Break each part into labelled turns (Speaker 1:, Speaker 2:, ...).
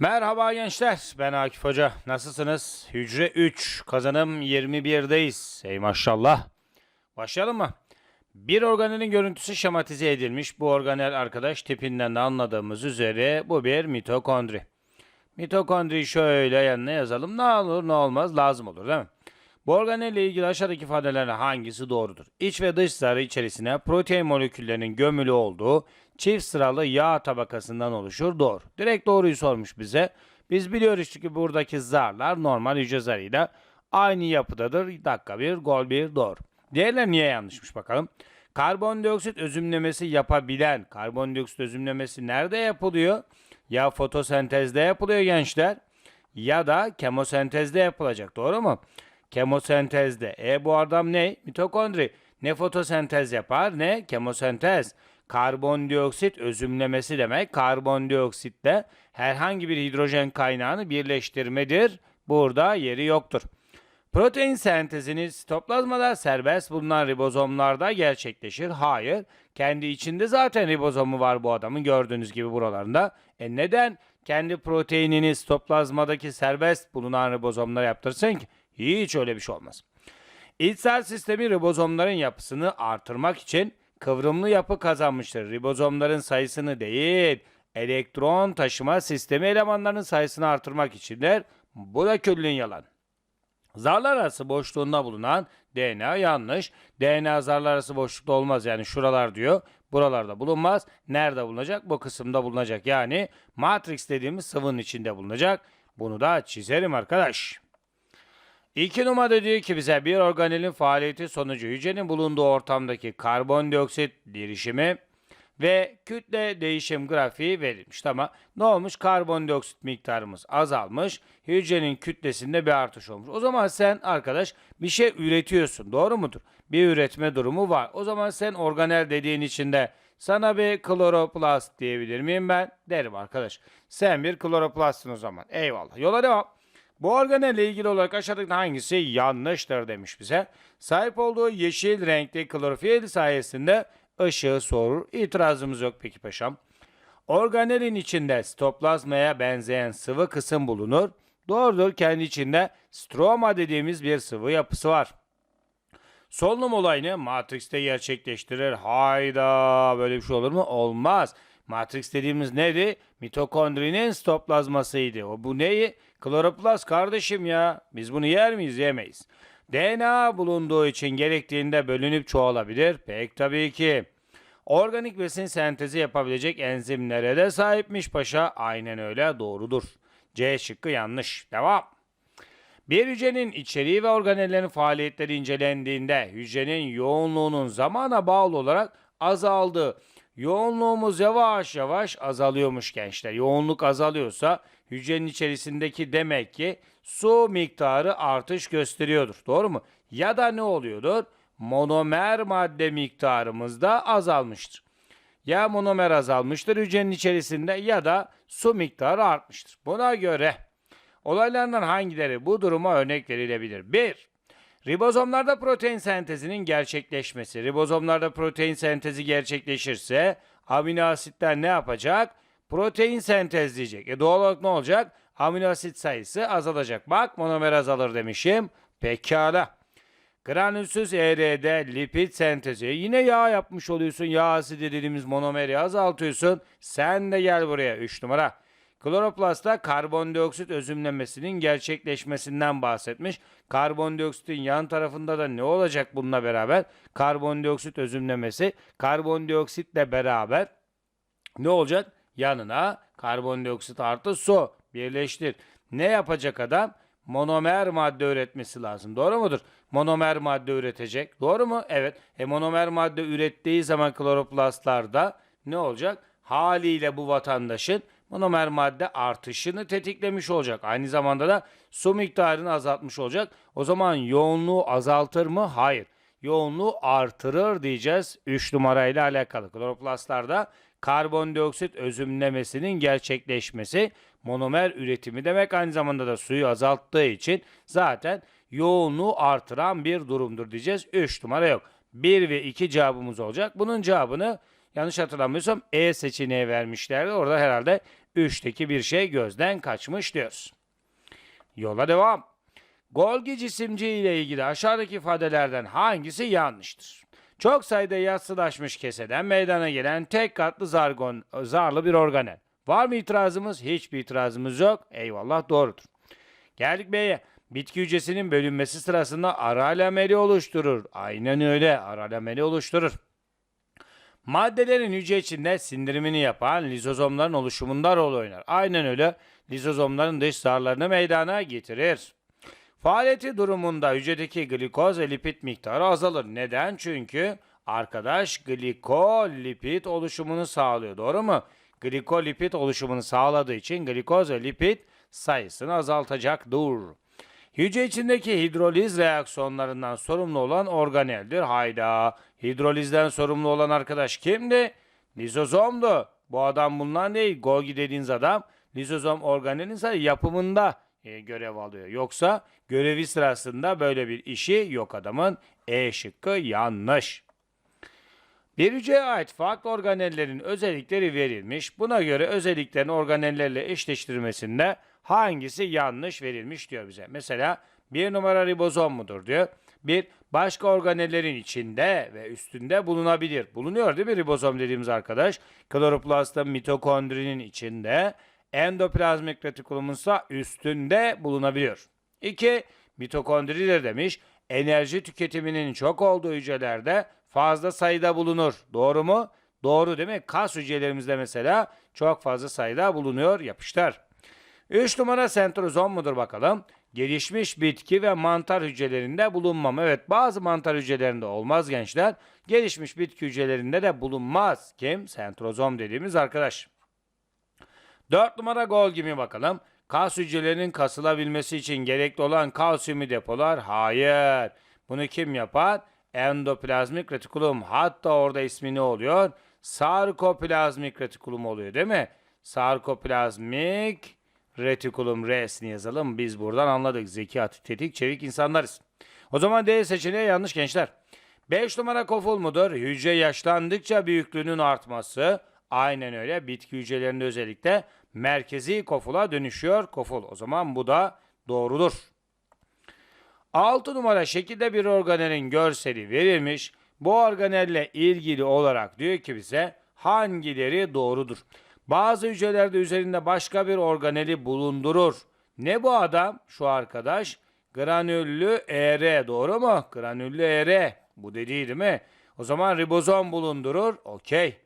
Speaker 1: Merhaba gençler, ben Akif Hoca. Nasılsınız? Hücre 3, kazanım 21'deyiz. Ey maşallah. Başlayalım mı? Bir organelin görüntüsü şematize edilmiş. Bu organel arkadaş tipinden de anladığımız üzere bu bir mitokondri. Mitokondriyi şöyle yanına yazalım. Ne olur ne olmaz lazım olur değil mi? Bu organelle ilgili aşağıdaki ifadelerden hangisi doğrudur? İç ve dış zarı içerisine protein moleküllerinin gömülü olduğu çift sıralı yağ tabakasından oluşur. Doğru. Direkt doğruyu sormuş bize. Biz biliyoruz ki buradaki zarlar normal hücre zarıyla aynı yapıdadır. Dakika bir, gol bir, doğru. Diğerler niye yanlışmış bakalım. Karbondioksit özümlemesi yapabilen, karbondioksit özümlemesi nerede yapılıyor? Ya fotosentezde yapılıyor gençler ya da kemosentezde yapılacak. Doğru mu? Kemosentezde. E bu adam ne? Mitokondri. Ne fotosentez yapar ne kemosentez. Karbondioksit özümlemesi demek. Karbondioksitle herhangi bir hidrojen kaynağını birleştirmedir. Burada yeri yoktur. Protein sentezini sitoplazmada serbest bulunan ribozomlarda gerçekleşir. Hayır. Kendi içinde zaten ribozomu var bu adamın gördüğünüz gibi buralarında. E neden kendi proteinini sitoplazmadaki serbest bulunan ribozomlara yaptırsın ki? Hiç öyle bir şey olmaz. İçsel sistemi ribozomların yapısını artırmak için kıvrımlı yapı kazanmıştır. Ribozomların sayısını değil, elektron taşıma sistemi elemanlarının sayısını artırmak içindir. Bu da küllün yalan. Zarlar arası boşluğunda bulunan DNA yanlış. DNA zarlar arası boşlukta olmaz yani şuralar diyor. Buralarda bulunmaz. Nerede bulunacak? Bu kısımda bulunacak. Yani matrix dediğimiz sıvının içinde bulunacak. Bunu da çizerim arkadaş. İki numara diyor ki bize bir organelin faaliyeti sonucu hücrenin bulunduğu ortamdaki karbondioksit derişimi ve kütle değişim grafiği verilmiş. Tamam. Ne olmuş? Karbondioksit miktarımız azalmış. Hücrenin kütlesinde bir artış olmuş. O zaman sen arkadaş bir şey üretiyorsun. Doğru mudur? Bir üretme durumu var. O zaman sen organel dediğin içinde sana bir kloroplast diyebilir miyim ben? Derim arkadaş. Sen bir kloroplastsın o zaman. Eyvallah. Yola devam. Bu organelle ilgili olarak aşağıdaki hangisi yanlıştır demiş bize. Sahip olduğu yeşil renkli klorofil sayesinde ışığı sorur. İtirazımız yok peki paşam. Organelin içinde sitoplazmaya benzeyen sıvı kısım bulunur. Doğrudur kendi içinde stroma dediğimiz bir sıvı yapısı var. Solunum olayını Matrix'te gerçekleştirir. Hayda böyle bir şey olur mu? Olmaz. Matrix dediğimiz neydi? Mitokondrinin sitoplazmasıydı. O bu neyi? Kloroplast kardeşim ya. Biz bunu yer miyiz? Yemeyiz. DNA bulunduğu için gerektiğinde bölünüp çoğalabilir. Pek tabii ki. Organik besin sentezi yapabilecek enzimlere de sahipmiş paşa. Aynen öyle doğrudur. C şıkkı yanlış. Devam. Bir hücrenin içeriği ve organellerin faaliyetleri incelendiğinde hücrenin yoğunluğunun zamana bağlı olarak azaldığı, yoğunluğumuz yavaş yavaş azalıyormuş gençler. Yoğunluk azalıyorsa hücrenin içerisindeki demek ki su miktarı artış gösteriyordur. Doğru mu? Ya da ne oluyordur? Monomer madde miktarımız da azalmıştır. Ya monomer azalmıştır hücrenin içerisinde ya da su miktarı artmıştır. Buna göre Olaylardan hangileri bu duruma örnek verilebilir? 1. Ribozomlarda protein sentezinin gerçekleşmesi. Ribozomlarda protein sentezi gerçekleşirse amino asitler ne yapacak? Protein sentezleyecek. E doğal olarak ne olacak? Amino asit sayısı azalacak. Bak monomer azalır demişim. Pekala. Granülsüz ER'de lipid sentezi. Yine yağ yapmış oluyorsun. Yağ asidi dediğimiz monomeri azaltıyorsun. Sen de gel buraya 3 numara. Kloroplastta karbondioksit özümlemesinin gerçekleşmesinden bahsetmiş. Karbondioksitin yan tarafında da ne olacak bununla beraber? Karbondioksit özümlemesi karbondioksitle beraber ne olacak? Yanına karbondioksit artı su birleştir. Ne yapacak adam? Monomer madde üretmesi lazım. Doğru mudur? Monomer madde üretecek. Doğru mu? Evet. E monomer madde ürettiği zaman kloroplastlarda ne olacak? Haliyle bu vatandaşın monomer madde artışını tetiklemiş olacak. Aynı zamanda da su miktarını azaltmış olacak. O zaman yoğunluğu azaltır mı? Hayır. Yoğunluğu artırır diyeceğiz 3 numarayla alakalı. Kloroplastlarda karbondioksit özümlemesinin gerçekleşmesi monomer üretimi demek aynı zamanda da suyu azalttığı için zaten yoğunluğu artıran bir durumdur diyeceğiz. 3 numara yok. 1 ve 2 cevabımız olacak. Bunun cevabını yanlış hatırlamıyorsam E seçeneği vermişlerdi. Orada herhalde 3'teki bir şey gözden kaçmış diyoruz. Yola devam. Golgi cisimciği ile ilgili aşağıdaki ifadelerden hangisi yanlıştır? Çok sayıda yassılaşmış keseden meydana gelen tek katlı zargon, zarlı bir organel. Var mı itirazımız? Hiçbir itirazımız yok. Eyvallah doğrudur. Geldik B'ye. Bitki hücresinin bölünmesi sırasında ara lameli oluşturur. Aynen öyle ara lameli oluşturur. Maddelerin hücre içinde sindirimini yapan lizozomların oluşumunda rol oynar. Aynen öyle lizozomların dış zarlarını meydana getirir. Faaliyeti durumunda hücredeki glikoz ve lipid miktarı azalır. Neden? Çünkü arkadaş glikolipid oluşumunu sağlıyor. Doğru mu? Glikolipid oluşumunu sağladığı için glikoz ve lipid sayısını azaltacaktır. Hücre içindeki hidroliz reaksiyonlarından sorumlu olan organeldir. Hayda. Hidrolizden sorumlu olan arkadaş kimdi? Lizozomdu. Bu adam bundan değil. Golgi dediğiniz adam lizozom organelin sadece yapımında e, görev alıyor. Yoksa görevi sırasında böyle bir işi yok adamın. E şıkkı yanlış. Bir hücreye ait farklı organellerin özellikleri verilmiş. Buna göre özelliklerin organellerle eşleştirmesinde hangisi yanlış verilmiş diyor bize. Mesela bir numara ribozom mudur diyor. Bir başka organellerin içinde ve üstünde bulunabilir. Bulunuyor değil mi ribozom dediğimiz arkadaş? Kloroplastta mitokondrinin içinde, endoplazmik retikulumunsa üstünde bulunabiliyor. 2. Mitokondridir demiş. Enerji tüketiminin çok olduğu hücrelerde fazla sayıda bulunur. Doğru mu? Doğru değil mi? Kas hücrelerimizde mesela çok fazla sayıda bulunuyor. Yapıştır. 3 numara sentrozom mudur bakalım? Gelişmiş bitki ve mantar hücrelerinde bulunmam. Evet bazı mantar hücrelerinde olmaz gençler. Gelişmiş bitki hücrelerinde de bulunmaz. Kim? Sentrozom dediğimiz arkadaş. 4 numara Golgi mi bakalım? Kas hücrelerinin kasılabilmesi için gerekli olan kalsiyumu depolar? Hayır. Bunu kim yapar? Endoplazmik retikulum. Hatta orada ismi ne oluyor? Sarkoplazmik retikulum oluyor değil mi? Sarkoplazmik retikulum resni yazalım. Biz buradan anladık. Zeki, atik, tetik, çevik insanlarız. O zaman D seçeneği yanlış gençler. 5 numara koful mudur? Hücre yaşlandıkça büyüklüğünün artması. Aynen öyle. Bitki hücrelerinde özellikle merkezi kofula dönüşüyor koful. O zaman bu da doğrudur. 6 numara şekilde bir organelin görseli verilmiş. Bu organelle ilgili olarak diyor ki bize hangileri doğrudur? Bazı hücrelerde üzerinde başka bir organeli bulundurur. Ne bu adam? Şu arkadaş. Granüllü ER doğru mu? Granüllü ER. Bu dediği değil mi? O zaman ribozom bulundurur. Okey.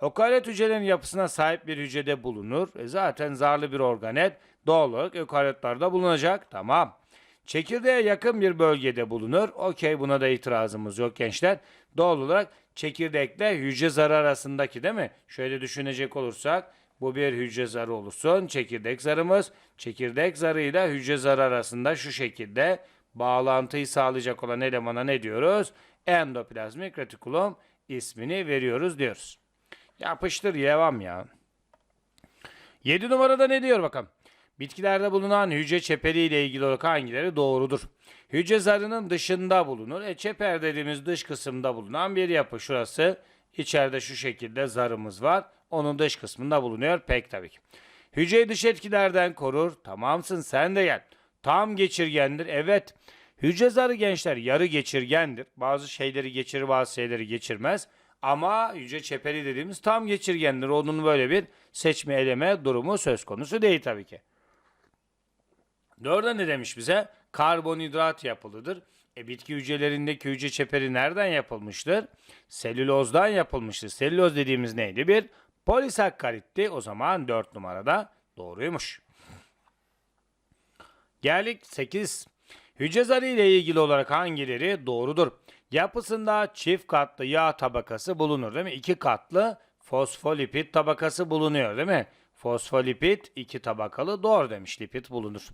Speaker 1: Ökaryot hücrelerin yapısına sahip bir hücrede bulunur. E zaten zarlı bir organel doğal olarak ökaryotlarda bulunacak. Tamam. Çekirdeğe yakın bir bölgede bulunur. Okey buna da itirazımız yok gençler. Doğal olarak çekirdekle hücre zarı arasındaki değil mi? Şöyle düşünecek olursak bu bir hücre zarı olursun. Çekirdek zarımız çekirdek zarıyla hücre zarı arasında şu şekilde bağlantıyı sağlayacak olan elemana ne diyoruz? Endoplazmik retikulum ismini veriyoruz diyoruz. Yapıştır devam ya. 7 numarada ne diyor bakalım? Bitkilerde bulunan hücre çeperi ile ilgili olarak hangileri doğrudur? Hücre zarının dışında bulunur. E çeper dediğimiz dış kısımda bulunan bir yapı. Şurası içeride şu şekilde zarımız var. Onun dış kısmında bulunuyor. Pek tabii ki. Hücreyi dış etkilerden korur. Tamamsın sen de gel. Tam geçirgendir. Evet. Hücre zarı gençler yarı geçirgendir. Bazı şeyleri geçirir bazı şeyleri geçirmez. Ama hücre çeperi dediğimiz tam geçirgendir. Onun böyle bir seçme eleme durumu söz konusu değil tabii ki. Dörde ne demiş bize? Karbonhidrat yapılıdır. E bitki hücrelerindeki hücre çeperi nereden yapılmıştır? Selülozdan yapılmıştır. Selüloz dediğimiz neydi? Bir polisakkaritti. O zaman 4 numarada doğruymuş. Geldik 8. Hücre zarı ile ilgili olarak hangileri doğrudur? Yapısında çift katlı yağ tabakası bulunur değil mi? İki katlı fosfolipid tabakası bulunuyor değil mi? Fosfolipid iki tabakalı doğru demiş lipid bulunur.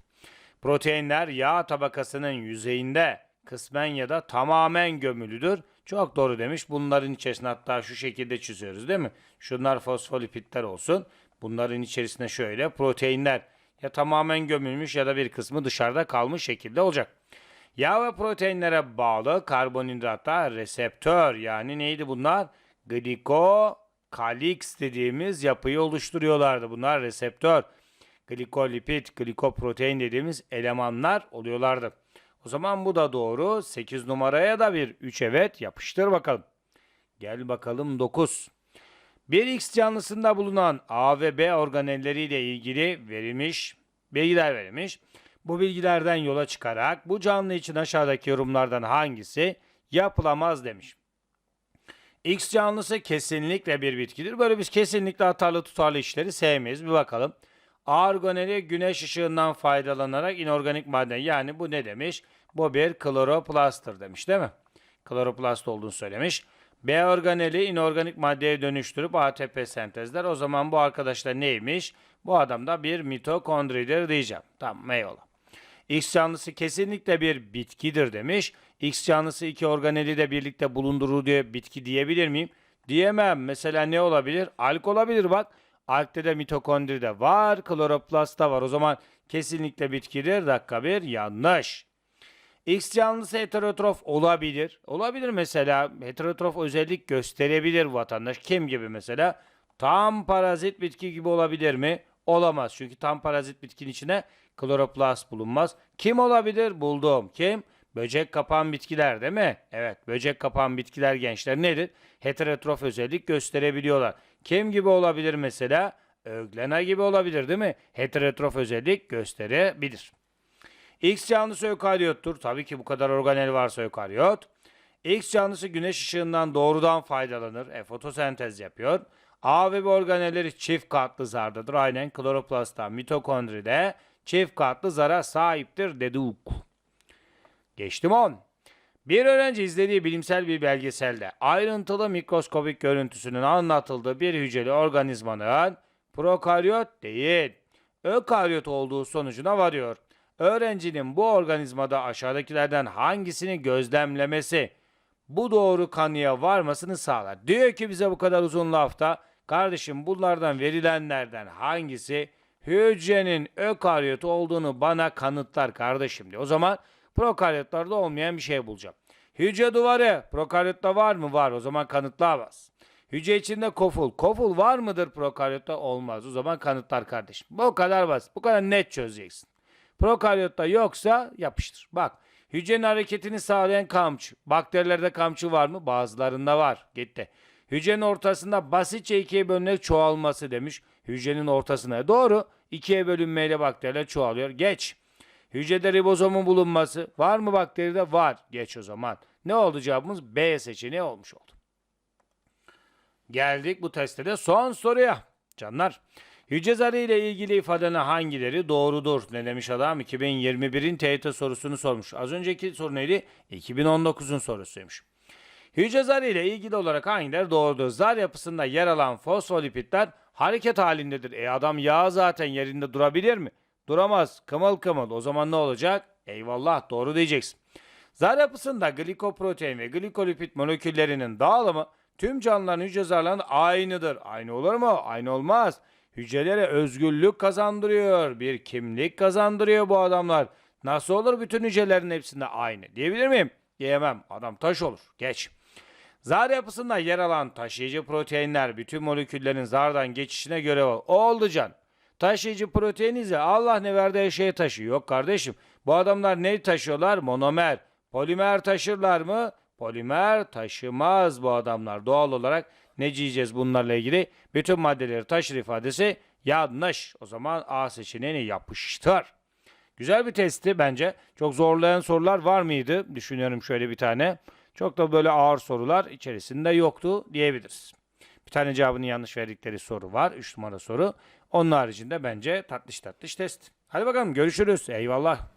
Speaker 1: Proteinler yağ tabakasının yüzeyinde kısmen ya da tamamen gömülüdür. Çok doğru demiş. Bunların içerisine hatta şu şekilde çiziyoruz değil mi? Şunlar fosfolipidler olsun. Bunların içerisinde şöyle proteinler ya tamamen gömülmüş ya da bir kısmı dışarıda kalmış şekilde olacak. Yağ ve proteinlere bağlı karbonhidrata reseptör yani neydi bunlar? Gliko Kalix dediğimiz yapıyı oluşturuyorlardı. Bunlar reseptör, glikolipid, glikoprotein dediğimiz elemanlar oluyorlardı. O zaman bu da doğru. 8 numaraya da bir 3 evet yapıştır bakalım. Gel bakalım 9. Bir X canlısında bulunan A ve B organelleriyle ilgili verilmiş bilgiler verilmiş. Bu bilgilerden yola çıkarak bu canlı için aşağıdaki yorumlardan hangisi yapılamaz demiş. X canlısı kesinlikle bir bitkidir. Böyle biz kesinlikle atarlı tutarlı işleri sevmeyiz. Bir bakalım. A organeli güneş ışığından faydalanarak inorganik madde yani bu ne demiş? Bu bir kloroplasttır demiş değil mi? Kloroplast olduğunu söylemiş. B organeli inorganik maddeye dönüştürüp ATP sentezler. O zaman bu arkadaşlar neymiş? Bu adam da bir mitokondridir diyeceğim. Tamam eyvallah. X canlısı kesinlikle bir bitkidir demiş. X canlısı iki organeli de birlikte bulundurur diye bitki diyebilir miyim? Diyemem. Mesela ne olabilir? Alk olabilir bak. Alk'te de mitokondri de var. Kloroplast da var. O zaman kesinlikle bitkidir. Dakika bir yanlış. X canlısı heterotrof olabilir. Olabilir mesela. Heterotrof özellik gösterebilir vatandaş. Kim gibi mesela? Tam parazit bitki gibi olabilir mi? Olamaz. Çünkü tam parazit bitkinin içine kloroplast bulunmaz. Kim olabilir? Buldum. Kim? Böcek kapan bitkiler değil mi? Evet. Böcek kapan bitkiler gençler nedir? Heterotrof özellik gösterebiliyorlar. Kim gibi olabilir mesela? Öglena gibi olabilir değil mi? Heterotrof özellik gösterebilir. X canlısı ökaryottur. Tabii ki bu kadar organel varsa ökaryot. X canlısı güneş ışığından doğrudan faydalanır. E, fotosentez yapıyor. A ve B organelleri çift katlı zardadır. Aynen kloroplastta, mitokondride çift katlı zara sahiptir dedik. Geçtim 10. Bir öğrenci izlediği bilimsel bir belgeselde ayrıntılı mikroskobik görüntüsünün anlatıldığı bir hücreli organizmanın prokaryot değil, ökaryot olduğu sonucuna varıyor. Öğrencinin bu organizmada aşağıdakilerden hangisini gözlemlemesi bu doğru kanıya varmasını sağlar. Diyor ki bize bu kadar uzun lafta kardeşim bunlardan verilenlerden hangisi hücrenin ökaryot olduğunu bana kanıtlar kardeşim diyor. O zaman prokaryotlarda olmayan bir şey bulacağım. Hücre duvarı prokaryotta var mı? Var. O zaman kanıtlamaz. Hücre içinde koful. Koful var mıdır prokaryotta? Olmaz. O zaman kanıtlar kardeşim. Bu kadar basit. Bu kadar net çözeceksin. Prokaryotta yoksa yapıştır. Bak hücrenin hareketini sağlayan kamçı. Bakterilerde kamçı var mı? Bazılarında var. Gitti. Hücrenin ortasında basitçe ikiye bölünerek çoğalması demiş. Hücrenin ortasına. Doğru. İkiye bölünmeyle bakteriler çoğalıyor. Geç. Hücrede ribozomun bulunması. Var mı bakteride? Var. Geç o zaman. Ne oldu cevabımız? B seçeneği olmuş oldu. Geldik bu testte de son soruya. Canlar. Hücre zarı ile ilgili ifadenin hangileri doğrudur? Ne demiş adam? 2021'in TYT sorusunu sormuş. Az önceki soru neydi? 2019'un sorusuymuş. Hücre zarı ile ilgili olarak hangileri doğrudur? Zar yapısında yer alan fosfolipidler hareket halindedir. E adam yağ zaten yerinde durabilir mi? Duramaz. Kımıl kımıl. O zaman ne olacak? Eyvallah doğru diyeceksin. Zar yapısında glikoprotein ve glikolipid moleküllerinin dağılımı tüm canlıların hücre zarlarında aynıdır. Aynı olur mu? Aynı olmaz. Hücrelere özgürlük kazandırıyor. Bir kimlik kazandırıyor bu adamlar. Nasıl olur bütün hücrelerin hepsinde aynı? Diyebilir miyim? Diyemem. Adam taş olur. Geç. Zar yapısında yer alan taşıyıcı proteinler bütün moleküllerin zardan geçişine göre var. Oldu can. Taşıyıcı protein ise Allah ne verdiği şeyi taşıyor. Yok kardeşim. Bu adamlar ne taşıyorlar? Monomer. Polimer taşırlar mı? Polimer taşımaz bu adamlar. Doğal olarak ne diyeceğiz bunlarla ilgili? Bütün maddeleri taşır ifadesi yanlış. O zaman A seçeneğini yapıştır. Güzel bir testti bence. Çok zorlayan sorular var mıydı? Düşünüyorum şöyle bir tane. Çok da böyle ağır sorular içerisinde yoktu diyebiliriz. Bir tane cevabını yanlış verdikleri soru var. 3 numara soru. Onun haricinde bence tatlış tatlış test. Hadi bakalım görüşürüz. Eyvallah.